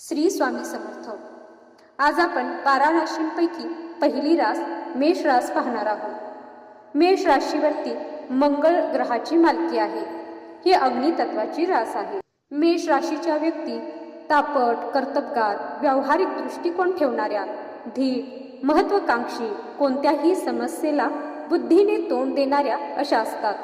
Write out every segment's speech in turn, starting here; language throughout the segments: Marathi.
श्री स्वामी समर्थ. आज आपण बारा राशींपैकी पहिली रास मेष रास पाहणार आहोत. मेष राशीवरती मंगळ ग्रहाची मालकी आहे. ही अग्नितत्वाची रास आहे. मेष राशीच्या व्यक्ती तापट कर्तबगार व्यावहारिक दृष्टिकोन ठेवणाऱ्या धीर महत्वाकांक्षी कोणत्याही समस्येला बुद्धीने तोंड देणाऱ्या अशा असतात.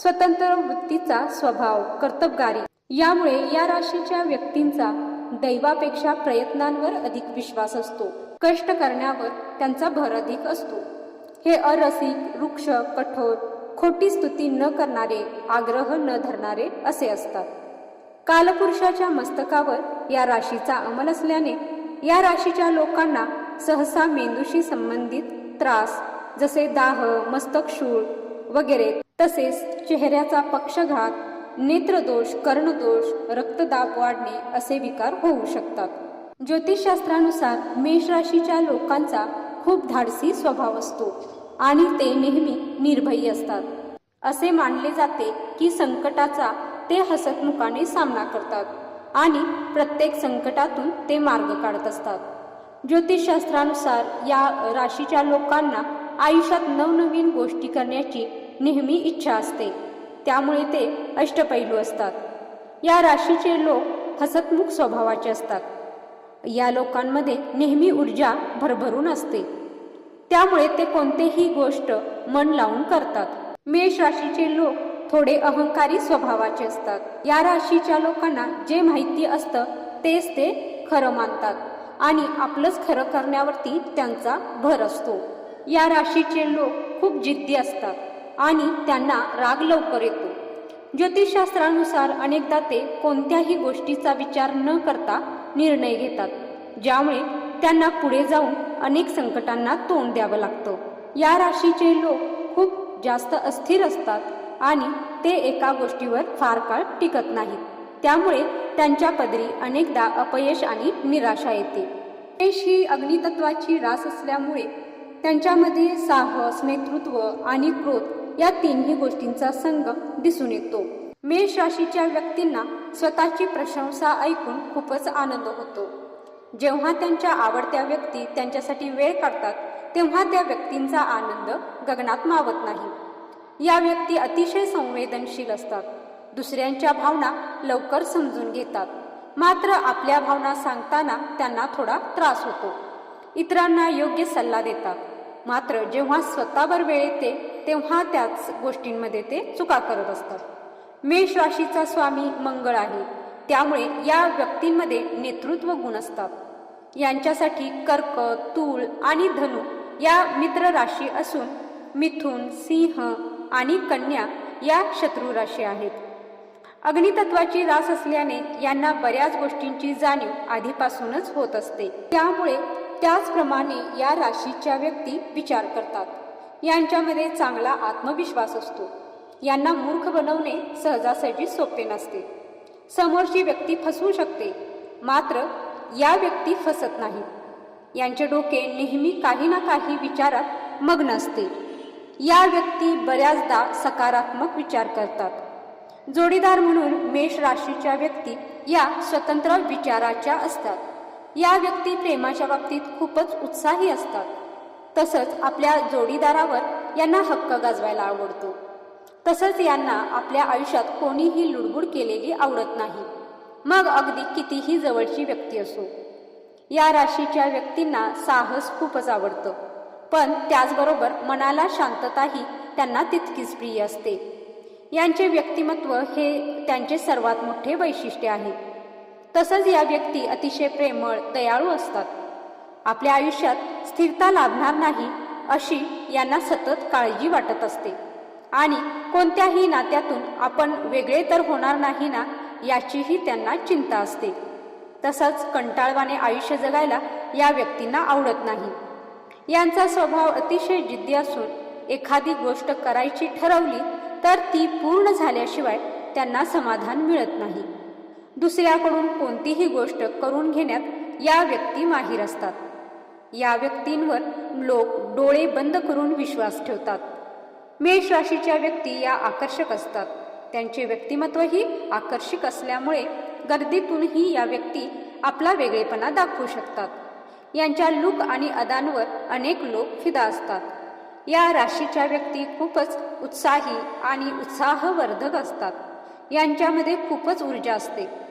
स्वतंत्र वृत्तीचा स्वभाव कर्तबगारी यामुळे या राशीच्या व्यक्तींचा दैवापेक्षा प्रयत्नांवर अधिक विश्वास असतो. कष्ट करण्यावर त्यांचा भर अधिक असतो. हे अरसिक वृक्ष कठोर खोटी स्तुती न करणारे आग्रह न धरणारे असे असतात. कालपुरुषाच्या मस्तकावर या राशीचा अमल असल्याने या राशीच्या लोकांना सहसा मेंदूशी संबंधित त्रास जसे दाह मस्तकशूळ वगैरे तसेच चेहऱ्याचा पक्षघात नेत्रदोष कर्णदोष रक्तदाब वाढणे असे विकार होऊ शकतात. ज्योतिषशास्त्रानुसार मेष राशीच्या लोकांचा खूप धाडसी स्वभाव असतो आणि ते नेहमी निर्भयी असतात. असे मानले जाते की संकटाचा ते हसतमुखाने सामना करतात आणि प्रत्येक संकटातून ते मार्ग काढत असतात. ज्योतिषशास्त्रानुसार या राशीच्या लोकांना आयुष्यात नवनवीन गोष्टी करण्याची नेहमी इच्छा असते. त्यामुळे ते अष्टपैलू असतात. या राशीचे लोक हसतमुख स्वभावाचे असतात. या लोकांमध्ये नेहमी ऊर्जा भरभरून असते. त्यामुळे ते कोणतेही गोष्ट मन लावून करतात. मेष राशीचे लोक थोडे अहंकारी स्वभावाचे असतात. या राशीच्या लोकांना जे माहिती असतं तेच ते खरं मानतात आणि आपलंच खरं करण्यावरती त्यांचा भर असतो. या राशीचे लोक खूप जिद्दी असतात. आणि त्यांना राग लवकर येतो. ज्योतिषशास्त्रानुसार अनेकदा ते कोणत्याही गोष्टीचा विचार न करता निर्णय घेतात ज्यामुळे त्यांना पुढे जाऊन अनेक संकटांना तोंड द्यावं लागतं. या राशीचे लोक खूप जास्त अस्थिर असतात आणि ते एका गोष्टीवर फार काळ टिकत नाहीत. त्यामुळे त्यांच्या पदरी अनेकदा अपयश आणि निराशा येते. यश ही अग्नितत्वाची रास असल्यामुळे त्यांच्यामध्ये साहस नेतृत्व आणि क्रोध या तिन्ही गोष्टींचा संघ दिसून येतो. मेष राशीच्या व्यक्तींना स्वतःची प्रशंसा ऐकून खूपच आनंद होतो. जेव्हा त्यांच्या आवडत्या व्यक्ती त्यांच्यासाठी वेळ काढतात तेव्हा त्या व्यक्तींचा आनंद गगनात मावत नाही. या व्यक्ती अतिशय संवेदनशील असतात. दुसऱ्यांच्या भावना लवकर समजून घेतात. मात्र आपल्या भावना सांगताना त्यांना थोडा त्रास होतो. इतरांना योग्य सल्ला देतात. मात्र जेव्हा स्वतःवर वेळ येते तेव्हा त्याच गोष्टींमध्ये ते चुका करत असतात. मेष राशीचा स्वामी मंगळ आहे. त्यामुळे या व्यक्तींमध्ये नेतृत्व गुण असतात. यांच्यासाठी कर्क तूळ आणि धनु या मित्र राशी असून मिथुन सिंह आणि कन्या या शत्रू राशी आहेत. अग्नितत्वाची रास असल्याने यांना बऱ्याच गोष्टींची जाणीव आधीपासूनच होत असते. त्यामुळे त्याचप्रमाणे या राशीच्या व्यक्ती विचार करतात. यांच्यामध्ये चांगला आत्मविश्वास असतो. यांना मूर्ख बनवणे सहजासहजी सोपे नसते. समोरची व्यक्ती फसवू शकते. मात्र या व्यक्ती फसत नाही. यांचे डोके नेहमी काही ना काही विचारात मग्न असते. या व्यक्ती बऱ्याचदा सकारात्मक विचार करतात. जोडीदार म्हणून मेष राशीच्या व्यक्ती या स्वतंत्र विचाराच्या असतात. या व्यक्ती प्रेमाच्या बाबतीत खूपच उत्साही असतात. तसंच आपल्या जोडीदारावर यांना हक्क गाजवायला आवडतो. तसंच यांना आपल्या आयुष्यात कोणीही लुडबुड केलेली आवडत नाही. मग अगदी कितीही जवळची व्यक्ती असो. या राशीच्या व्यक्तींना साहस खूपच आवडतं. पण त्याचबरोबर मनाला शांतताही त्यांना तितकीच प्रिय असते. यांचे व्यक्तिमत्व हे त्यांचे सर्वात मोठे वैशिष्ट्य आहे. तसंच या व्यक्ती अतिशय प्रेमळ दयाळू असतात. आपल्या आयुष्यात स्थिरता लाभणार नाही अशी यांना सतत काळजी वाटत असते. आणि कोणत्याही नात्यातून आपण वेगळे तर होणार नाही ना याचीही त्यांना चिंता असते. तसंच कंटाळवाने आयुष्य जगायला या व्यक्तींना आवडत नाही. यांचा स्वभाव अतिशय जिद्दी असून एखादी गोष्ट करायची ठरवली तर ती पूर्ण झाल्याशिवाय त्यांना समाधान मिळत नाही. दुसऱ्याकडून कोणतीही गोष्ट करून घेण्यात या व्यक्ती माहीर असतात. या व्यक्तींवर लोक डोळे बंद करून विश्वास ठेवतात. मेष राशीच्या व्यक्ती या आकर्षक असतात. त्यांचे व्यक्तिमत्वही आकर्षक असल्यामुळे गर्दीतूनही या व्यक्ती आपला वेगळेपणा दाखवू शकतात. यांच्या लूक आणि अदांवर अनेक लोक फिदा असतात. या राशीच्या व्यक्ती खूपच उत्साही आणि उत्साहवर्धक असतात. यांच्यामध्ये खूपच ऊर्जा असते.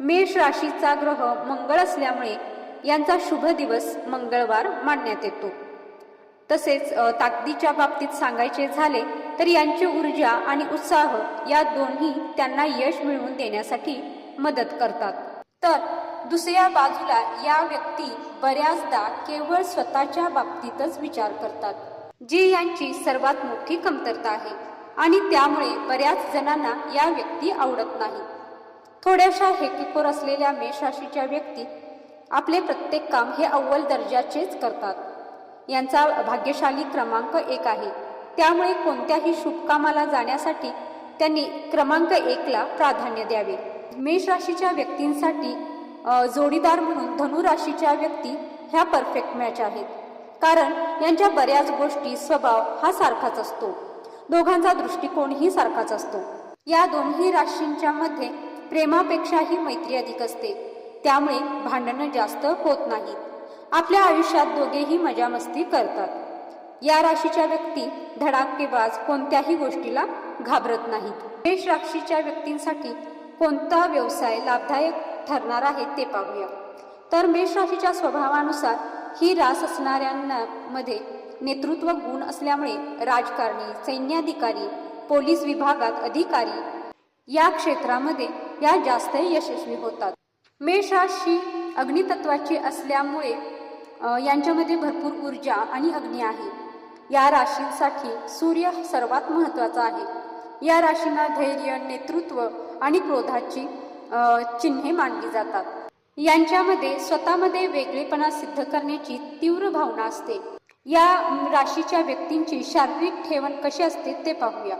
मेष राशीचा ग्रह मंगळ असल्यामुळे यांचा शुभ दिवस मंगळवार मानण्यात येतो. तसेच ताकदीच्या बाबतीत सांगायचे झाले तर यांची ऊर्जा आणि उत्साह या दोन्ही त्यांना यश मिळवून देण्यासाठी मदत करतात. तर दुसऱ्या बाजूला या व्यक्ती बऱ्याचदा केवळ स्वतःच्या बाबतीतच विचार करतात जी यांची सर्वात मोठी कमतरता आहे आणि त्यामुळे बऱ्याच जणांना या व्यक्ती आवडत नाही. थोड्याशा हेकीखोर असलेल्या मेष राशीच्या व्यक्ती आपले प्रत्येक काम हे अव्वल दर्जाचेच करतात. यांचा भाग्यशाली क्रमांक एक आहे. त्यामुळे कोणत्याही शुभकामाला जाण्यासाठी त्यांनी क्रमांक एकला प्राधान्य द्यावे. मेष राशीच्या व्यक्तींसाठी जोडीदार म्हणून धनु राशीच्या व्यक्ती ह्या परफेक्ट मॅच आहेत. कारण यांच्या बऱ्याच गोष्टी स्वभाव हा सारखाच असतो. दोघांचा दृष्टिकोनही सारखाच असतो. या दोन्ही राशींच्या मध्ये प्रेमापेक्षाही मैत्री अधिक असते. त्यामुळे भांडणं जास्त होत नाहीत. आपल्या आयुष्यात दोघेही मजा मस्ती करतात. या राशीच्या व्यक्ती धडाकेबाज कोणत्याही गोष्टीला घाबरत नाहीत. मेष राशीच्या व्यक्तींसाठी कोणता व्यवसाय लाभदायक ठरणार आहे ते पाहूया. तर मेष राशीच्या स्वभावानुसार ही रास असणाऱ्यांना मध्ये नेतृत्व गुण असल्यामुळे राजकारणी सैन्याधिकारी पोलीस विभागात अधिकारी या क्षेत्रामध्ये या जास्त यशस्वी होतात. मेष राशी अग्नितत्वाची असल्यामुळे यांच्यामध्ये भरपूर ऊर्जा आणि अग्नी आहे. या राशींसाठी सूर्य सर्वात महत्त्वाचा आहे. या राशींना धैर्य नेतृत्व आणि क्रोधाची चिन्हे मानली जातात. यांच्यामध्ये स्वतःमध्ये वेगळेपणा सिद्ध करण्याची तीव्र भावना असते. या राशीच्या व्यक्तींची शारीरिक ठेवण कशी असते ते पाहूया.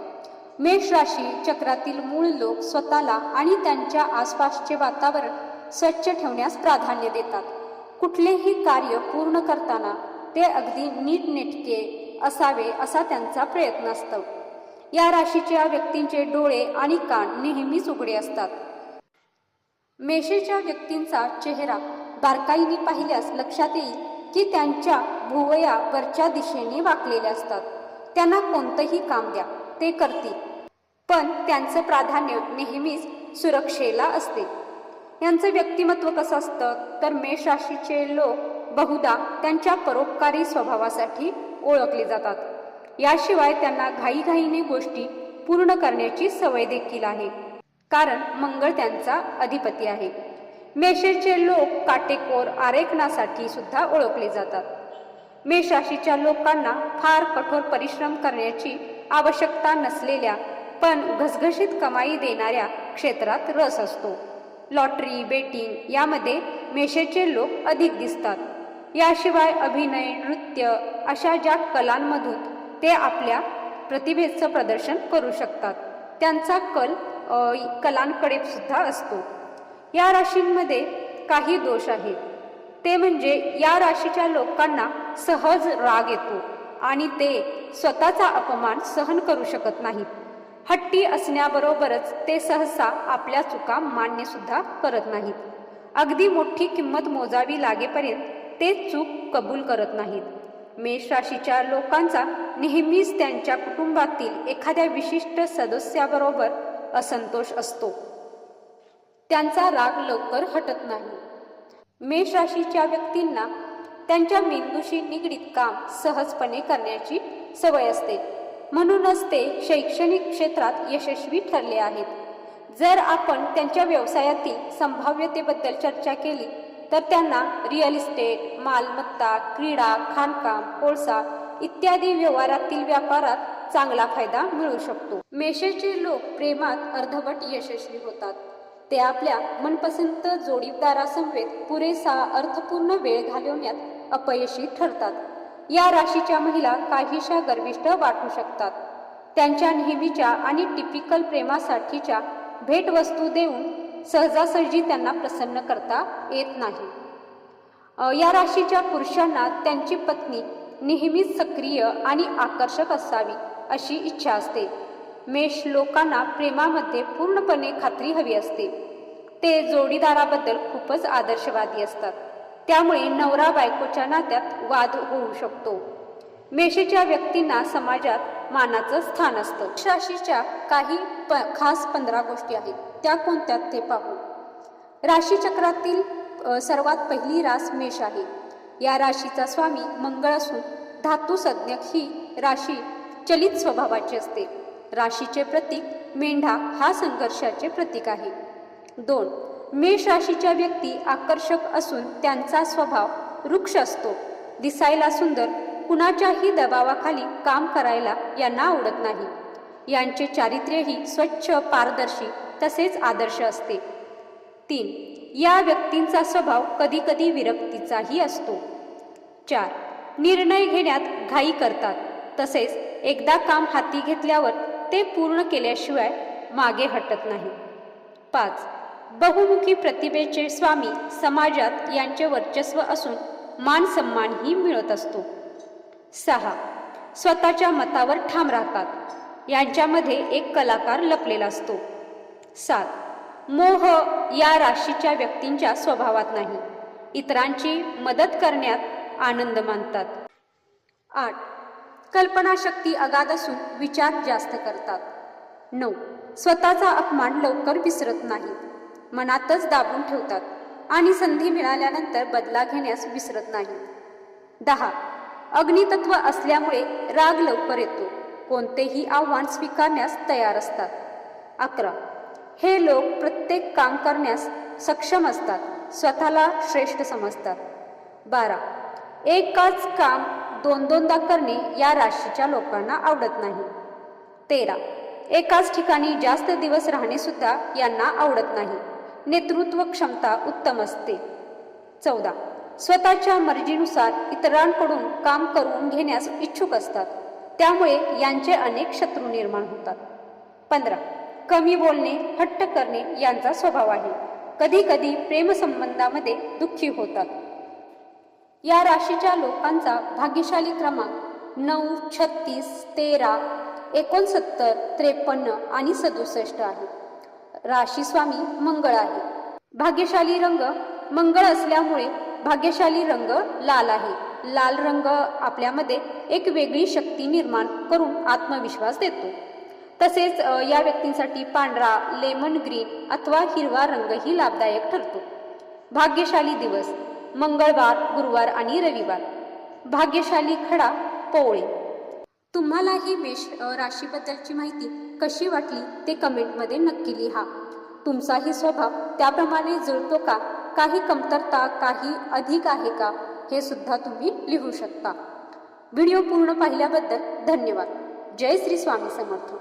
मेष राशी चक्रातील मूळ लोक स्वतःला आणि त्यांच्या आसपासचे वातावरण स्वच्छ ठेवण्यास प्राधान्य देतात. कुठलेही कार्य पूर्ण करताना ते अगदी नीटनेटके असावे असा त्यांचा प्रयत्न असतो. या राशीच्या व्यक्तींचे डोळे आणि कान नेहमीच उघडे असतात. मेषेच्या व्यक्तींचा चेहरा बारकाईने पाहिल्यास लक्षात येईल की त्यांच्या भुवया वरच्या दिशेने वाकलेल्या असतात. त्यांना कोणतंही काम द्या. ते करतील. पण त्यांचं प्राधान्य नेहमीच सुरक्षेला असते. यांचं व्यक्तिमत्व कसं असतं? तर मेष राशीचे लोक बहुधा त्यांच्या परोपकारी स्वभावासाठी ओळखले जातात. याशिवाय त्यांना घाईघाईने गोष्टी पूर्ण करण्याची सवय देखील आहे. कारण मंगळ त्यांचा अधिपती आहे. मेषेचे लोक काटेकोर आरेखनासाठी सुद्धा ओळखले जातात. मेष राशीच्या लोकांना फार कठोर परिश्रम करण्याची आवश्यकता नसलेल्या पण घसघशीत कमाई देणाऱ्या क्षेत्रात रस असतो. लॉटरी बेटिंग यामध्ये मेषेचे लोक अधिक दिसतात. याशिवाय अभिनय नृत्य अशा ज्या कलांमधून ते आपल्या प्रतिभेचं प्रदर्शन करू शकतात त्यांचा कल कलांकडे सुद्धा असतो. या राशींमध्ये काही दोष आहेत. ते म्हणजे या राशीच्या लोकांना सहज राग येतो. आणि ते स्वतःचा अपमान सहन करू शकत नाहीत. हट्टी असण्याबरोबरच ते सहसा आपल्या चुका मान्य सुद्धा करत नाहीत. अगदी मोठी किंमत मोजावी लागेपर्यंत ते चूक कबूल करत नाहीत. मेष राशीच्या लोकांचा नेहमीच त्यांच्या कुटुंबातील एखाद्या विशिष्ट सदस्याबरोबर असंतोष असतो. त्यांचा राग लवकर हटत नाही. मेष राशीच्या व्यक्तींना त्यांच्या मेंदूशी निगडीत काम सहजपणे करण्याची सवय असते. म्हणूनच ते शैक्षणिक क्षेत्रात यशस्वी ठरले आहेत. जर आपण त्यांच्या व्यवसायातील संभाव्यतेबद्दल चर्चा केली तर त्यांना रिअल इस्टेट मालमत्ता क्रीडा खाणकाम कोळसा इत्यादी व्यवहारातील व्यापारात चांगला फायदा मिळू शकतो. मेषेचे लोक प्रेमात अर्धवट यशस्वी होतात. ते आपल्या मनपसंत जोडीदारासमवेत पुरेसा अर्थपूर्ण वेळ घालवण्यात अपयशी ठरतात. या राशीच्या महिला काहीशा गर्विष्ठ वाटू शकतात. त्यांच्या नेहमीच्या आणि टिपिकल प्रेमासाठीच्या भेटवस्तू देऊन सहजासहजी त्यांना प्रसन्न करता येत नाही. या राशीच्या पुरुषांना त्यांची पत्नी नेहमीच सक्रिय आणि आकर्षक असावी अशी इच्छा असते. मेष लोकांना प्रेमामध्ये पूर्णपणे खात्री हवी असते. ते जोडीदाराबद्दल खूपच आदर्शवादी असतात. त्यामुळे नवरा बायकोच्या नात्यात वाद होऊ शकतो. मेषेच्या व्यक्तींना समाजात मानाचं स्थान असतं. राशीच्या काही प खास पंधरा गोष्टी आहेत. त्या कोणत्या ते पाहू. राशीचक्रातील सर्वात पहिली रास मेष आहे. या राशीचा स्वामी मंगळ असून धातू संज्ञक ही राशी चलित स्वभावाची असते. राशीचे प्रतीक मेंढा हा संघर्षाचे प्रतीक आहे. दोन मेष राशीच्या व्यक्ती आकर्षक असून त्यांचा स्वभाव वृक्ष असतो. दिसायला सुंदर कुणाच्याही दबावाखाली काम करायला यांना आवडत नाही. यांचे चारित्र्यही स्वच्छ पारदर्शी तसेच आदर्श असते. तीन या व्यक्तींचा स्वभाव कधीकधी विरक्तीचाही असतो. चार निर्णय घेण्यात घाई करतात. तसेच एकदा काम हाती घेतल्यावर ते पूर्ण केल्याशिवाय मागे हटत नाही. पाच बहुमुखी प्रतिभेचे स्वामी समाजात यांचे वर्चस्व असून मान सन्मानही मिळत असतो. सहा. स्वतःच्या मतावर ठाम राहतात. यांच्यामध्ये एक कलाकार लपलेला असतो. सात. मोह या राशीच्या व्यक्तींच्या स्वभावात नाही. इतरांची मदत करण्यात आनंद मानतात. आठ. कल्पनाशक्ती अगाध असून विचार जास्त करतात. नऊ. स्वतःचा अपमान लवकर विसरत नाहीत. मनातच दाबून ठेवतात आणि संधी मिळाल्यानंतर बदला घेण्यास विसरत नाही दहा. अग्नितत्व असल्यामुळे राग लवकर येतो. कोणतेही आव्हान स्वीकारण्यास तयार असतात. अकरा. हे लोक प्रत्येक काम करण्यास सक्षम असतात. स्वतःला श्रेष्ठ समजतात. बारा. एकाच काम दोन दोनदा करणे या राशीच्या लोकांना आवडत नाही. तेरा. एकाच ठिकाणी जास्त दिवस राहणे सुद्धा यांना आवडत नाही. नेतृत्व क्षमता उत्तम असते. चौदा. स्वतःच्या मर्जीनुसार इतरांकडून काम करून घेण्यास इच्छुक असतात. त्यामुळे यांचे अनेक शत्रू निर्माण होतात. पंधरा. कमी बोलणे हट्ट करणे यांचा स्वभाव आहे. कधी कधी प्रेमसंबंधामध्ये दुःखी होतात. या राशीच्या लोकांचा भाग्यशाली क्रमांक नऊ छत्तीस तेरा एकोणसत्तर त्रेपन्न आणि सदुसष्ट आहे. राशी स्वामी मंगळ आहे. भाग्यशाली रंग मंगळ असल्यामुळे भाग्यशाली रंग लाल आहे. लाल रंग आपल्यामध्ये एक वेगळी शक्ती निर्माण करून आत्मविश्वास देतो. तसेच या व्यक्तींसाठी पांढरा लेमन ग्रीन अथवा हिरवा रंगही लाभदायक ठरतो. भाग्यशाली दिवस मंगळवार गुरुवार आणि रविवार. भाग्यशाली खडा पोवळे तुम्हाला ही मेष राशीबद्दलची माहिती कशी वाटली ते कमेंटमध्ये नक्की लिहा. तुमचाही स्वभाव त्याप्रमाणे जुळतो का? काही कमतरता काही अधिक आहे का? हे सुद्धा तुम्ही लिहू शकता. व्हिडिओ पूर्ण पाहिल्याबद्दल धन्यवाद. जय श्री स्वामी समर्थ.